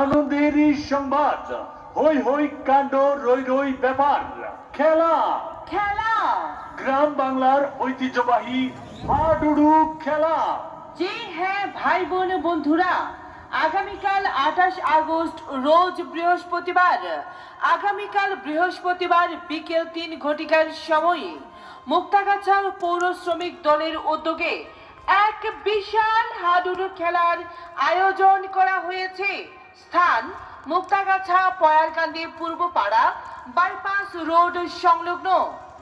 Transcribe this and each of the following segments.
আনন্দেরই সংবাদ। হই হই কাণ্ড রই রই ব্যাপার। খেলা। খেলা। গ্রাম বাংলার ঐতিহ্যবাহী হাডুডু খেলা। জি হ্যাঁ ভাই বোন বন্ধুরা আগামীকাল আঠাশ আগস্ট রোজ বৃহস্পতিবার। আগামীকাল বৃহস্পতিবার বিকেল তিন ঘটিকার সময়ে মুক্তাগাছা পৌর শ্রমিক দলের উদ্যোগে এক বিশাল হাডুডু খেলার আয়োজন করা হয়েছে। স্থান, মুক্তাগাছা পয়ারকান্দি পূর্বপাড়া বাইপাস রোড সংলগ্ন।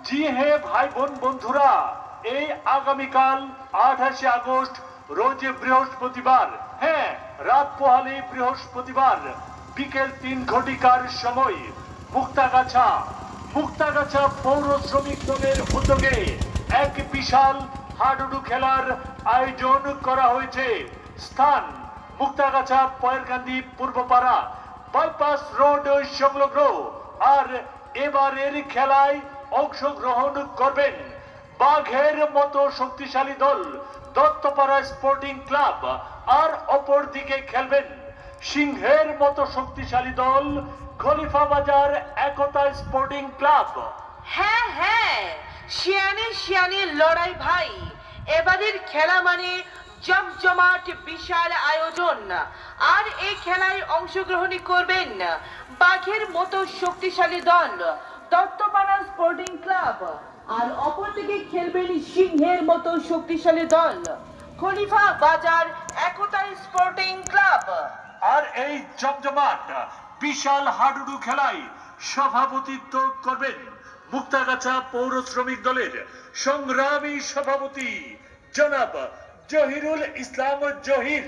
জি হে ভাই বোন বন্ধুরা, এই আগামীকাল আঠাশে আগস্ট, রোজ বৃহস্পতিবার হ্যাঁ রাত পোহালে বৃহস্পতিবার, বিকেল তিন ঘটিকার সময়, মুক্তাগাছা। মুক্তাগাছা পৌর শ্রমিক দলের উদ্যোগে এক বিশাল হাডুডু খেলার আয়োজন করা হয়েছে। স্থান মুক্তাগাছা, পয়েরকান্দি, পূর্বপাড়া, বাইপাস রোড, সংলগ্ন। আর এবারের খেলায় অংশগ্রহণ করবেন বাঘের মতো শক্তিশালী দল, দত্তপাড়া স্পোর্টিং ক্লাব। আর অপর দিকে খেলবেন সিংহের মতো শক্তিশালী দল, খলিফা বাজার একতা স্পোর্টিং ক্লাব। হ্যাঁ হ্যাঁ শিয়ানে শিয়ানে লড়াই ভাই। এবারের খেলা মানে জমজমাট বিশাল আয়োজন। আর এই খেলায় অংশগ্রহণ করবেন বাঘের মতো শক্তিশালী দল, দত্তপাড়া স্পোর্টিং ক্লাব। আর অপরদিকে খেলবেন সিংহের মতো শক্তিশালী দল, খলিফা বাজার একতা স্পোর্টিং ক্লাব। আর এই জমজমাট বিশাল হাডুডু খেলায় সভাপতিত্ব করবেন মুক্তাগাছা পৌর শ্রমিক দলের সংগ্রামী সভাপতি জনাব জহিরুল ইসলাম জহির।